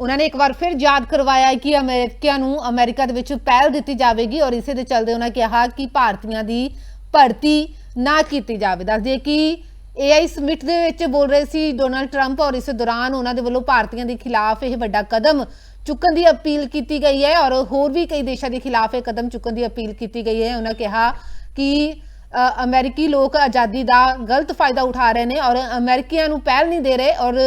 ਉਹਨਾਂ ਨੇ ਇੱਕ ਵਾਰ ਫਿਰ ਯਾਦ ਕਰਵਾਇਆ ਕਿ ਅਮਰੀਕਾ ਨੂੰ ਅਮਰੀਕਾ ਦੇ ਵਿੱਚ ਪਹਿਲ ਦਿੱਤੀ ਜਾਵੇਗੀ ਔਰ ਇਸੇ ਦੇ ਚੱਲਦੇ ਉਹਨਾਂ ਕਿਹਾ ਕਿ ਭਾਰਤੀਆਂ ਦੀ ਭਰਤੀ ਨਾ ਕੀਤੀ ਜਾਵੇ। ਦੱਸਦੇ ਕਿ AI ਸਮਿਟ ਦੇ ਵਿੱਚ ਬੋਲ ਰਹੇ ਸੀ ਡੋਨਲਡ ਟਰੰਪ ਔਰ ਇਸ ਦੌਰਾਨ ਉਹਨਾਂ ਦੇ ਵੱਲੋਂ ਭਾਰਤੀਆਂ ਦੇ ਖਿਲਾਫ ਇਹ ਵੱਡਾ ਕਦਮ ਚੁੱਕਣ ਦੀ ਅਪੀਲ ਕੀਤੀ ਗਈ ਹੈ ਔਰ ਹੋਰ ਵੀ ਕਈ ਦੇਸ਼ਾਂ ਦੇ ਖਿਲਾਫ ਇਹ ਕਦਮ ਚੁੱਕਣ ਦੀ ਅਪੀਲ ਕੀਤੀ ਗਈ ਹੈ। ਉਹਨਾਂ ਕਿਹਾ ਕਿ ਅ, ਅਮਰੀਕੀ ਲੋਕ ਆਜ਼ਾਦੀ ਦਾ ਗਲਤ ਫਾਇਦਾ ਉਠਾ ਰਹੇ ਨੇ ਔਰ ਅਮਰੀਕੀਆਂ ਨੂੰ ਪਹਿਲ ਨਹੀਂ ਦੇ ਰਹੇ ਔਰ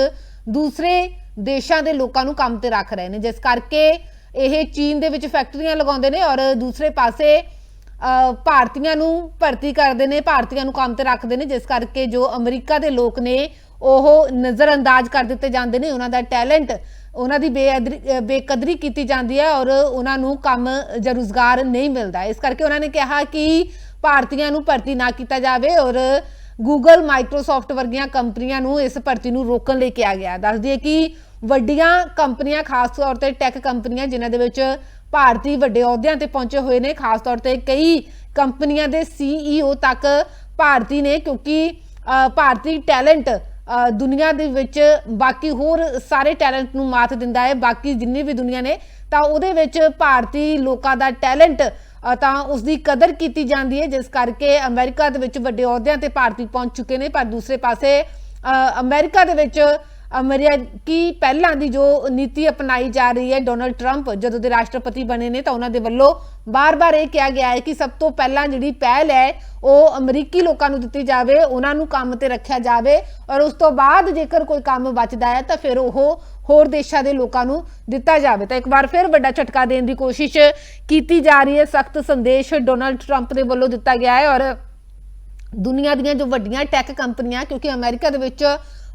ਦੂਸਰੇ ਦੇਸ਼ਾਂ ਦੇ ਲੋਕਾਂ ਨੂੰ ਕੰਮ ਤੇ ਰੱਖ ਰਹੇ ਨੇ। ਜਿਸ ਕਰਕੇ ਇਹ ਚੀਨ ਦੇ ਵਿੱਚ ਫੈਕਟਰੀਆਂ ਲਗਾਉਂਦੇ ਨੇ ਔਰ ਦੂਸਰੇ ਪਾਸੇ ਭਾਰਤੀਆਂ ਨੂੰ ਭਰਤੀ ਕਰਦੇ ਨੇ, ਭਾਰਤੀਆਂ ਨੂੰ ਕੰਮ ਤੇ ਰੱਖਦੇ ਨੇ। ਜਿਸ ਕਰਕੇ ਜੋ ਅਮਰੀਕਾ ਦੇ ਲੋਕ ਨੇ, ਉਹ ਨਜ਼ਰਅੰਦਾਜ਼ ਕਰ ਦਿੱਤੇ ਜਾਂਦੇ ਨੇ। ਉਹਨਾਂ ਦਾ ਟੈਲੈਂਟ, ਉਹਨਾਂ ਦੀ ਬੇਅਦਰੀ ਬੇਕਦਰੀ ਕੀਤੀ ਜਾਂਦੀ ਹੈ ਔਰ ਉਹਨਾਂ ਨੂੰ ਕੰਮ ਜਾਂ ਰੁਜ਼ਗਾਰ ਨਹੀਂ ਮਿਲਦਾ। ਇਸ ਕਰਕੇ ਉਹਨਾਂ ਨੇ ਕਿਹਾ ਕਿ ਭਾਰਤੀਆਂ ਨੂੰ ਭਰਤੀ ਨਾ ਕੀਤਾ ਜਾਵੇ ਔਰ ਗੂਗਲ ਮਾਈਕਰੋਸਾਫਟ ਵਰਗੀਆਂ ਕੰਪਨੀਆਂ ਨੂੰ ਇਸ ਭਰਤੀ ਨੂੰ ਰੋਕਣ ਲਈ ਕਿਹਾ ਗਿਆ। ਦੱਸਦੀ ਦਈਏ ਕਿ ਵੱਡੀਆਂ ਕੰਪਨੀਆਂ ਖਾਸ ਤੌਰ ਤੇ ਟੈਕ ਕੰਪਨੀਆਂ ਜਿਨ੍ਹਾਂ ਦੇ ਵਿੱਚ ਭਾਰਤੀ ਵੱਡੇ ਅਹੁਦਿਆਂ ਤੇ ਪਹੁੰਚੇ ਹੋਏ ਨੇ ਖਾਸ ਤੌਰ ਤੇ ਕਈ ਕੰਪਨੀਆਂ ਦੇ CEO ਤੱਕ ਭਾਰਤੀ ਨੇ ਕਿਉਂਕਿ ਭਾਰਤੀ ਟੈਲੈਂਟ ਦੁਨੀਆ ਦੇ ਵਿੱਚ ਬਾਕੀ ਹੋਰ ਸਾਰੇ ਟੈਲੈਂਟ ਨੂੰ ਮਾਤ ਦਿੰਦਾ ਹੈ ਬਾਕੀ ਜਿੰਨੀ ਵੀ ਦੁਨੀਆ ਨੇ ਤਾਂ ਉਹਦੇ ਵਿੱਚ ਭਾਰਤੀ ਲੋਕਾਂ ਦਾ ਟੈਲੈਂਟ ਤਾਂ ਉਸ ਦੀ ਕਦਰ ਕੀਤੀ ਜਾਂਦੀ ਹੈ ਜਿਸ ਕਰਕੇ ਅਮਰੀਕਾ ਦੇ ਵਿੱਚ ਵੱਡੇ ਅਹੁਦਿਆਂ ਤੇ ਭਾਰਤੀ ਪਹੁੰਚ ਚੁੱਕੇ ਨੇ ਪਰ ਦੂਸਰੇ ਪਾਸੇ ਅ, ਅਮਰੀਕਾ ਦੇ ਵਿੱਚ ਅਮਰੀਕੀ ਪਹਿਲਾਂ ਦੀ ਜੋ ਨੀਤੀ ਅਪਣਾਈ ਜਾ ਰਹੀ ਹੈ ਡੋਨਲਡ ਟਰੰਪ ਜਦੋਂ ਦੇ ਰਾਸ਼ਟਰਪਤੀ ਬਣੇ ਨੇ, ਤਾਂ ਉਹਨਾਂ ਦੇ ਵੱਲੋਂ ਬਾਰ-ਬਾਰ ਇਹ ਕਿਹਾ ਗਿਆ ਹੈ ਕਿ ਸਭ ਤੋਂ ਪਹਿਲਾਂ ਜਿਹੜੀ ਪਹਿਲ ਹੈ, ਉਹ ਅਮਰੀਕੀ ਲੋਕਾਂ ਨੂੰ ਦਿੱਤੀ ਜਾਵੇ, ਉਹਨਾਂ ਨੂੰ ਕੰਮ ਤੇ ਰੱਖਿਆ ਜਾਵੇ ਔਰ ਉਸ ਤੋਂ ਬਾਅਦ ਜੇਕਰ ਕੋਈ ਕੰਮ ਬਚਦਾ ਹੈ, ਤਾਂ ਫਿਰ ਉਹ ਹੋਰ ਦੇਸ਼ਾਂ ਦੇ ਲੋਕਾਂ ਨੂੰ ਦਿੱਤਾ ਜਾਵੇ। ਤਾਂ ਇੱਕ ਵਾਰ ਫਿਰ ਵੱਡਾ ਝਟਕਾ ਦੇਣ ਦੀ ਕੋਸ਼ਿਸ਼ ਕੀਤੀ ਜਾ ਰਹੀ ਹੈ, ਸਖਤ ਸੰਦੇਸ਼ ਡੋਨਲਡ ਟਰੰਪ ਦੇ ਵੱਲੋਂ ਦਿੱਤਾ ਗਿਆ ਹੈ ਔਰ ਦੁਨੀਆ ਦੀਆਂ ਜੋ ਵੱਡੀਆਂ ਟੈਕ ਕੰਪਨੀਆਂ, ਕਿਉਂਕਿ ਅਮਰੀਕਾ ਦੇ ਵਿੱਚ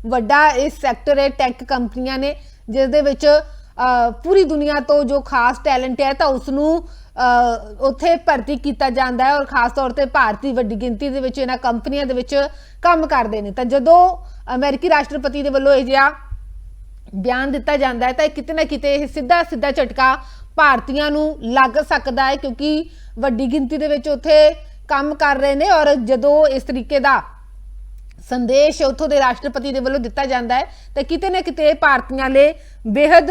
ਵੱਡਾ ਇਹ ਸੈਕਟਰ ਹੈ ਟੈਕ ਕੰਪਨੀਆਂ ਨੇ, ਜਿਸ ਦੇ ਵਿੱਚ ਪੂਰੀ ਦੁਨੀਆ ਤੋਂ ਜੋ ਖਾਸ ਟੈਲੈਂਟ ਹੈ, ਤਾਂ ਉਸ ਨੂੰ ਉੱਥੇ ਭਰਤੀ ਕੀਤਾ ਜਾਂਦਾ ਹੈ ਔਰ ਖਾਸ ਤੌਰ ਤੇ ਭਾਰਤੀ ਵੱਡੀ ਗਿਣਤੀ ਦੇ ਵਿੱਚ ਇਹਨਾਂ ਕੰਪਨੀਆਂ ਦੇ ਵਿੱਚ ਕੰਮ ਕਰਦੇ ਨੇ। ਤਾਂ ਜਦੋਂ ਅਮਰੀਕੀ ਰਾਸ਼ਟਰਪਤੀ ਦੇ ਵੱਲੋਂ ਇਹ ਜਿਹਾ ਬਿਆਨ ਦਿੱਤਾ ਜਾਂਦਾ ਹੈ, ਤਾਂ ਕਿਤੇ ਨਾ ਕਿਤੇ ਇਹ ਸਿੱਧਾ ਸਿੱਧਾ ਝਟਕਾ ਭਾਰਤੀਆਂ ਨੂੰ ਲੱਗ ਸਕਦਾ ਹੈ, ਕਿਉਂਕਿ ਵੱਡੀ ਗਿਣਤੀ ਦੇ ਵਿੱਚ ਉੱਥੇ ਕੰਮ ਕਰ ਰਹੇ ਨੇ ਔਰ ਜਦੋਂ ਇਸ ਤਰੀਕੇ ਦਾ ਸੰਦੇਸ਼ ਉੱਥੋਂ ਦੇ ਰਾਸ਼ਟਰਪਤੀ ਦੇ ਵੱਲੋਂ ਦਿੱਤਾ ਜਾਂਦਾ ਹੈ ਤਾਂ ਕਿਤੇ ਨਾ ਕਿਤੇ ਭਾਰਤੀਆਂ ਲਈ ਬੇहद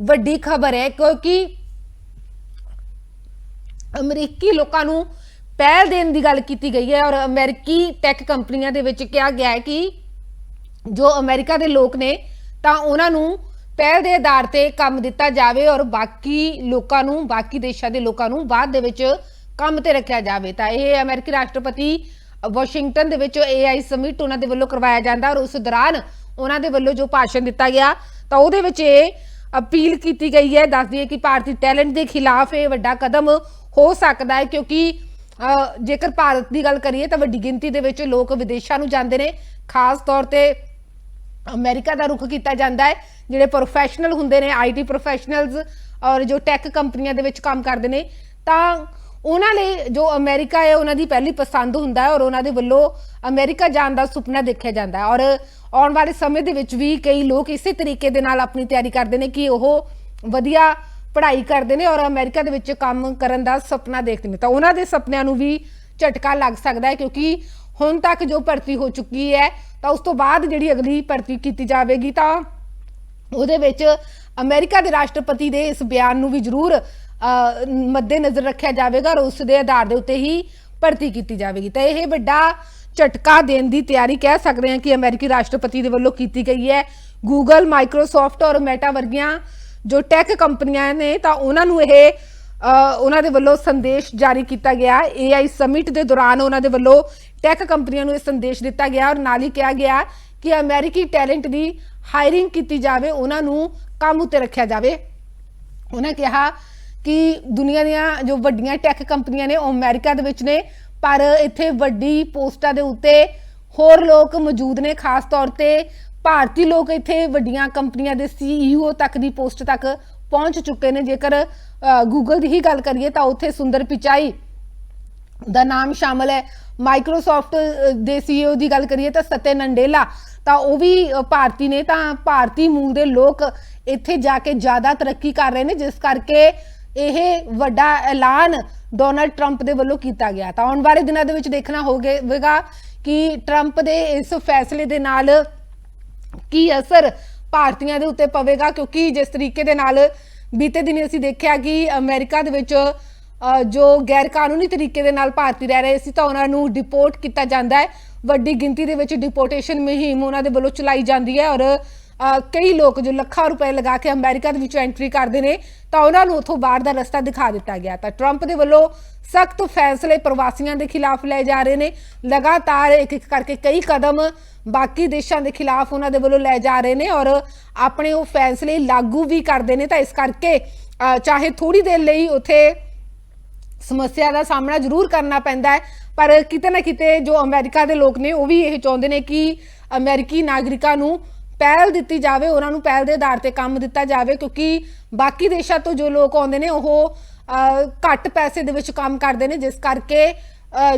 ਵੱਡੀ ਖਬਰ ਹੈ, ਕਿਉਂਕਿ ਅਮਰੀਕੀ ਲੋਕਾਂ ਨੂੰ ਪਹਿਲ ਦੇਣ ਦੀ ਗੱਲ ਕੀਤੀ ਗਈ ਹੈ ਔਰ ਅਮਰੀਕੀ ਟੈਕ ਕੰਪਨੀਆਂ ਦੇ ਵਿੱਚ ਕਿਹਾ ਗਿਆ ਹੈ ਕਿ ਜੋ ਅਮਰੀਕਾ ਦੇ ਲੋਕ ਨੇ ਤਾਂ ਉਹਨਾਂ ਨੂੰ ਪਹਿਲ ਦੇ ਆਧਾਰ ਤੇ ਕੰਮ ਦਿੱਤਾ ਜਾਵੇ ਔਰ ਬਾਕੀ ਲੋਕਾਂ ਨੂੰ, ਬਾਕੀ ਦੇਸ਼ਾਂ ਦੇ ਲੋਕਾਂ ਨੂੰ ਬਾਅਦ ਦੇ ਵਿੱਚ ਕੰਮ ਤੇ ਰੱਖਿਆ ਜਾਵੇ। ਤਾਂ ਇਹ ਅਮਰੀਕੀ ਰਾਸ਼ਟਰਪਤੀ ਵਾਸ਼ਿੰਗਟਨ ਦੇ ਵਿੱਚ AI ਸਮਿਟ ਉਹਨਾਂ ਦੇ ਵੱਲੋਂ ਕਰਵਾਇਆ ਜਾਂਦਾ ਔਰ ਉਸ ਦੌਰਾਨ ਉਹਨਾਂ ਦੇ ਵੱਲੋਂ ਜੋ ਭਾਸ਼ਣ ਦਿੱਤਾ ਗਿਆ, ਤਾਂ ਉਹਦੇ ਵਿੱਚ ਇਹ ਅਪੀਲ ਕੀਤੀ ਗਈ ਹੈ ਦੱਸਦੀ ਹੈ ਕਿ ਭਾਰਤੀ ਟੈਲੈਂਟ ਦੇ ਖਿਲਾਫ ਇਹ ਵੱਡਾ ਕਦਮ ਹੋ ਸਕਦਾ ਹੈ ਕਿਉਂਕਿ ਜੇਕਰ ਭਾਰਤ ਦੀ ਗੱਲ ਕਰੀਏ ਤਾਂ ਵੱਡੀ ਗਿਣਤੀ ਦੇ ਵਿੱਚ ਲੋਕ ਵਿਦੇਸ਼ਾਂ ਨੂੰ ਜਾਂਦੇ ਨੇ, ਖਾਸ ਤੌਰ ਤੇ ਅਮਰੀਕਾ ਦਾ ਰੁਖ ਕੀਤਾ ਜਾਂਦਾ ਹੈ, ਜਿਹੜੇ ਪ੍ਰੋਫੈਸ਼ਨਲ ਹੁੰਦੇ ਨੇ ਆਈਟੀ ਪ੍ਰੋਫੈਸ਼ਨਲਸ ਔਰ ਜੋ ਟੈਕ ਕੰਪਨੀਆਂ ਦੇ ਵਿੱਚ ਕੰਮ ਕਰਦੇ ਨੇ, ਤਾਂ ਉਹਨਾਂ ਲਈ ਜੋ ਅਮਰੀਕਾ ਹੈ, ਉਹਨਾਂ ਦੀ ਪਹਿਲੀ ਪਸੰਦ ਹੁੰਦਾ ਹੈ ਔਰ ਉਹਨਾਂ ਦੇ ਵੱਲੋਂ ਅਮਰੀਕਾ ਜਾਣ ਦਾ ਸੁਪਨਾ ਦੇਖਿਆ ਜਾਂਦਾ ਹੈ। ਔਰ ਆਉਣ ਵਾਲੇ ਸਮੇਂ ਦੇ ਵਿੱਚ ਵੀ ਕਈ ਲੋਕ ਇਸੇ ਤਰੀਕੇ ਦੇ ਨਾਲ ਆਪਣੀ ਤਿਆਰੀ ਕਰਦੇ ਨੇ ਕਿ ਉਹ ਵਧੀਆ ਪੜ੍ਹਾਈ ਕਰਦੇ ਨੇ ਔਰ ਅਮਰੀਕਾ ਦੇ ਵਿੱਚ ਕੰਮ ਕਰਨ ਦਾ ਸੁਪਨਾ ਦੇਖਦੇ ਨੇ। ਤਾਂ ਉਹਨਾਂ ਦੇ ਸੁਪਨਿਆਂ ਨੂੰ ਵੀ ਝਟਕਾ ਲੱਗ ਸਕਦਾ ਹੈ ਕਿਉਂਕਿ ਹੁਣ ਤੱਕ ਜੋ ਭਰਤੀ ਹੋ ਚੁੱਕੀ ਹੈ, ਤਾਂ ਉਸ ਤੋਂ ਬਾਅਦ ਜਿਹੜੀ ਅਗਲੀ ਭਰਤੀ ਕੀਤੀ ਜਾਵੇਗੀ, ਤਾਂ ਉਹਦੇ ਵਿੱਚ ਅਮਰੀਕਾ ਦੇ ਰਾਸ਼ਟਰਪਤੀ ਦੇ ਇਸ ਬਿਆਨ ਨੂੰ ਵੀ ਜ਼ਰੂਰ ਅ, ਮੱਦੇਨਜ਼ਰ ਰੱਖਿਆ ਜਾਵੇਗਾ ਔਰ ਉਸ ਦੇ ਆਧਾਰ ਦੇ ਉੱਤੇ ਹੀ ਭਰਤੀ ਕੀਤੀ ਜਾਵੇਗੀ। ਤਾਂ ਇਹ ਵੱਡਾ ਝਟਕਾ ਦੇਣ ਦੀ ਤਿਆਰੀ ਕਹਿ ਸਕਦੇ ਹਾਂ ਕਿ ਅਮਰੀਕੀ ਰਾਸ਼ਟਰਪਤੀ ਦੇ ਵੱਲੋਂ ਕੀਤੀ ਗਈ ਹੈ। ਗੂਗਲ ਮਾਈਕਰੋਸਾਫਟ ਔਰ ਮੈਟਾ ਵਰਗੀਆਂ ਜੋ ਟੈਕ ਕੰਪਨੀਆਂ ਨੇ ਤਾਂ ਉਹਨਾਂ ਨੂੰ ਇਹ ਉਹਨਾਂ ਦੇ ਵੱਲੋਂ ਸੰਦੇਸ਼ ਜਾਰੀ ਕੀਤਾ ਗਿਆ। AI ਸਮਿਟ ਦੇ ਦੌਰਾਨ ਉਹਨਾਂ ਦੇ ਵੱਲੋਂ ਟੈਕ ਕੰਪਨੀਆਂ ਨੂੰ ਇਹ ਸੰਦੇਸ਼ ਦਿੱਤਾ ਗਿਆ ਔਰ ਨਾਲ ਹੀ ਕਿਹਾ ਗਿਆ ਕਿ ਅਮਰੀਕੀ ਟੈਲੈਂਟ ਦੀ ਹਾਇਰਿੰਗ ਕੀਤੀ ਜਾਵੇ ਉਹਨਾਂ ਨੂੰ ਕੰਮ ਉੱਤੇ ਰੱਖਿਆ ਜਾਵੇ। ਉਹਨਾਂ ਕਿਹਾ ਕਿ ਦੁਨੀਆ ਦੀਆਂ ਜੋ ਵੱਡੀਆਂ ਟੈਕ ਕੰਪਨੀਆਂ ਨੇ ਉਹ ਅਮਰੀਕਾ ਦੇ ਵਿੱਚ ਨੇ, ਪਰ ਇੱਥੇ ਵੱਡੀ ਪੋਸਟਾਂ ਦੇ ਉੱਤੇ ਹੋਰ ਲੋਕ ਮੌਜੂਦ ਨੇ, ਖਾਸ ਤੌਰ ਤੇ ਭਾਰਤੀ ਲੋਕ ਇੱਥੇ ਵੱਡੀਆਂ ਕੰਪਨੀਆਂ ਦੇ CEO ਤੱਕ ਦੀ ਪੋਸਟ ਤੱਕ ਪਹੁੰਚ ਚੁੱਕੇ ਨੇ। ਜੇਕਰ ਗੂਗਲ ਦੀ ਹੀ ਗੱਲ ਕਰੀਏ ਤਾਂ ਉੱਥੇ ਸੁੰਦਰ ਪਿਚਾਈ ਦਾ ਨਾਮ ਸ਼ਾਮਲ ਹੈ। ਮਾਈਕਰੋਸਾਫਟ ਦੇ CEO ਦੀ ਗੱਲ ਕਰੀਏ ਤਾਂ ਸਤਿਆ ਨੰਡੇਲਾ, ਤਾਂ ਉਹ ਵੀ ਭਾਰਤੀ ਨੇ। ਤਾਂ ਭਾਰਤੀ ਮੂਲ ਦੇ ਲੋਕ ਇੱਥੇ ਜਾ ਕੇ ਜ਼ਿਆਦਾ ਤਰੱਕੀ ਕਰ ਰਹੇ ਨੇ, ਜਿਸ ਕਰਕੇ ਇਹ ਵੱਡਾ ਐਲਾਨ ਡੋਨਲਡ ਟਰੰਪ ਦੇ ਵੱਲੋਂ ਕੀਤਾ ਗਿਆ। ਤਾਂ ਆਉਣ ਵਾਲੇ ਦਿਨਾਂ ਦੇ ਵਿੱਚ ਦੇਖਣਾ ਹੋਵੇਗਾ ਕਿ ਟਰੰਪ ਦੇ ਇਸ ਫੈਸਲੇ ਦੇ ਨਾਲ ਕੀ ਅਸਰ ਭਾਰਤੀਆਂ ਦੇ ਉੱਤੇ ਪਵੇਗਾ, ਕਿਉਂਕਿ ਜਿਸ ਤਰੀਕੇ ਦੇ ਨਾਲ ਬੀਤੇ ਦਿਨੀ ਅਸੀਂ ਦੇਖਿਆ ਕਿ ਅਮਰੀਕਾ ਦੇ ਵਿੱਚ ਜੋ ਗੈਰ ਕਾਨੂੰਨੀ ਤਰੀਕੇ ਦੇ ਨਾਲ ਭਾਰਤੀ ਰਹਿ ਰਹੇ ਸੀ, ਤਾਂ ਉਹਨਾਂ ਨੂੰ ਡਿਪੋਰਟ ਕੀਤਾ ਜਾਂਦਾ ਹੈ। ਵੱਡੀ ਗਿਣਤੀ ਦੇ ਵਿੱਚ ਡਿਪੋਰਟੇਸ਼ਨ ਮੁਹਿੰਮ ਉਹਨਾਂ ਦੇ ਵੱਲੋਂ ਚਲਾਈ ਜਾਂਦੀ ਹੈ ਔਰ ਕਈ ਲੋਕ ਜੋ ਲੱਖਾਂ ਰੁਪਏ ਲਗਾ ਕੇ ਅਮਰੀਕਾ ਦੇ ਵਿੱਚ ਐਂਟਰੀ ਕਰਦੇ ਨੇ, ਤਾਂ ਉਹਨਾਂ ਨੂੰ ਉੱਥੋਂ ਬਾਹਰ ਦਾ ਰਸਤਾ ਦਿਖਾ ਦਿੱਤਾ ਗਿਆ। ਤਾਂ ਟਰੰਪ ਦੇ ਵੱਲੋਂ ਸਖਤ ਫੈਸਲੇ ਪ੍ਰਵਾਸੀਆਂ ਦੇ ਖਿਲਾਫ ਲਏ ਜਾ ਰਹੇ ਨੇ। ਲਗਾਤਾਰ ਇੱਕ ਇੱਕ ਕਰਕੇ ਕਈ ਕਦਮ ਬਾਕੀ ਦੇਸ਼ਾਂ ਦੇ ਖਿਲਾਫ ਉਹਨਾਂ ਦੇ ਵੱਲੋਂ ਲਏ ਜਾ ਰਹੇ ਨੇ ਔਰ ਆਪਣੇ ਉਹ ਫੈਸਲੇ ਲਾਗੂ ਵੀ ਕਰਦੇ ਨੇ। ਤਾਂ ਇਸ ਕਰਕੇ ਚਾਹੇ ਥੋੜੀ ਦੇਰ ਲਈ ਉੱਥੇ ਸਮੱਸਿਆ ਦਾ ਸਾਹਮਣਾ ਜ਼ਰੂਰ ਕਰਨਾ ਪੈਂਦਾ ਹੈ, ਪਰ ਕਿਤੇ ਨਾ ਕਿਤੇ ਜੋ ਅਮਰੀਕਾ ਦੇ ਲੋਕ ਨੇ, ਉਹ ਵੀ ਇਹ ਚਾਹੁੰਦੇ ਨੇ ਕਿ ਅਮਰੀਕੀ ਨਾਗਰਿਕਾਂ ਨੂੰ ਪਹਿਲ ਦਿੱਤੀ ਜਾਵੇ ਉਹਨਾਂ ਨੂੰ ਪਹਿਲ ਦੇ ਆਧਾਰ ਤੇ ਕੰਮ ਦਿੱਤਾ ਜਾਵੇ ਕਿਉਂਕਿ ਬਾਕੀ ਦੇਸ਼ਾਂ ਤੋਂ ਜੋ ਲੋਕ ਆਉਂਦੇ ਨੇ ਉਹ ਘੱਟ ਪੈਸੇ ਦੇ ਵਿੱਚ ਕੰਮ ਕਰਦੇ ਨੇ ਜਿਸ ਕਰਕੇ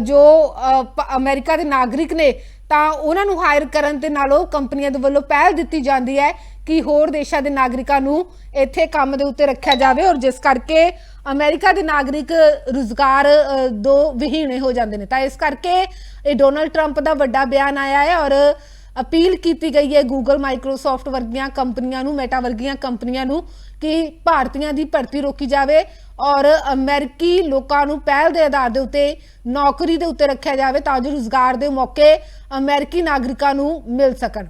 ਜੋ ਅਹ, ਅਮਰੀਕਾ ਦੇ ਨਾਗਰਿਕ ਨੇ ਤਾਂ ਉਹਨਾਂ ਨੂੰ ਹਾਇਰ ਕਰਨ ਦੇ ਨਾਲੋਂ ਕੰਪਨੀਆਂ ਦੇ ਵੱਲੋਂ ਪਹਿਲ ਦਿੱਤੀ ਜਾਂਦੀ ਹੈ ਕਿ ਹੋਰ ਦੇਸ਼ਾਂ ਦੇ ਨਾਗਰਿਕਾਂ ਨੂੰ ਇੱਥੇ ਕੰਮ ਦੇ ਉੱਤੇ ਰੱਖਿਆ ਜਾਵੇ ਔਰ ਜਿਸ ਕਰਕੇ ਅਮਰੀਕਾ ਦੇ ਨਾਗਰਿਕ ਰੁਜ਼ਗਾਰ ਦੋ ਵਿਹੀਣੇ ਹੋ ਜਾਂਦੇ ਨੇ। ਤਾਂ ਇਸ ਕਰਕੇ ਇਹ ਡੋਨਲਡ ਟਰੰਪ ਦਾ ਵੱਡਾ ਬਿਆਨ ਆਇਆ ਹੈ ਔਰ ਅਪੀਲ ਕੀਤੀ ਗਈ ਹੈ ਗੂਗਲ ਮਾਈਕਰੋਸਾਫਟ ਵਰਗੀਆਂ ਕੰਪਨੀਆਂ ਨੂੰ ਮੈਟਾ ਵਰਗੀਆਂ ਕੰਪਨੀਆਂ ਨੂੰ, ਕਿ ਭਾਰਤੀਆਂ ਦੀ ਭਰਤੀ ਰੋਕੀ ਜਾਵੇ ਔਰ ਅਮਰੀਕੀ ਲੋਕਾਂ ਨੂੰ ਪਹਿਲ ਦੇ ਆਧਾਰ ਦੇ ਉੱਤੇ, ਨੌਕਰੀ ਦੇ ਉੱਤੇ ਰੱਖਿਆ ਜਾਵੇ ਤਾਂ ਜੋ ਰੁਜ਼ਗਾਰ ਦੇ ਮੌਕੇ ਅਮਰੀਕੀ ਨਾਗਰਿਕਾਂ ਨੂੰ ਮਿਲ ਸਕਣ।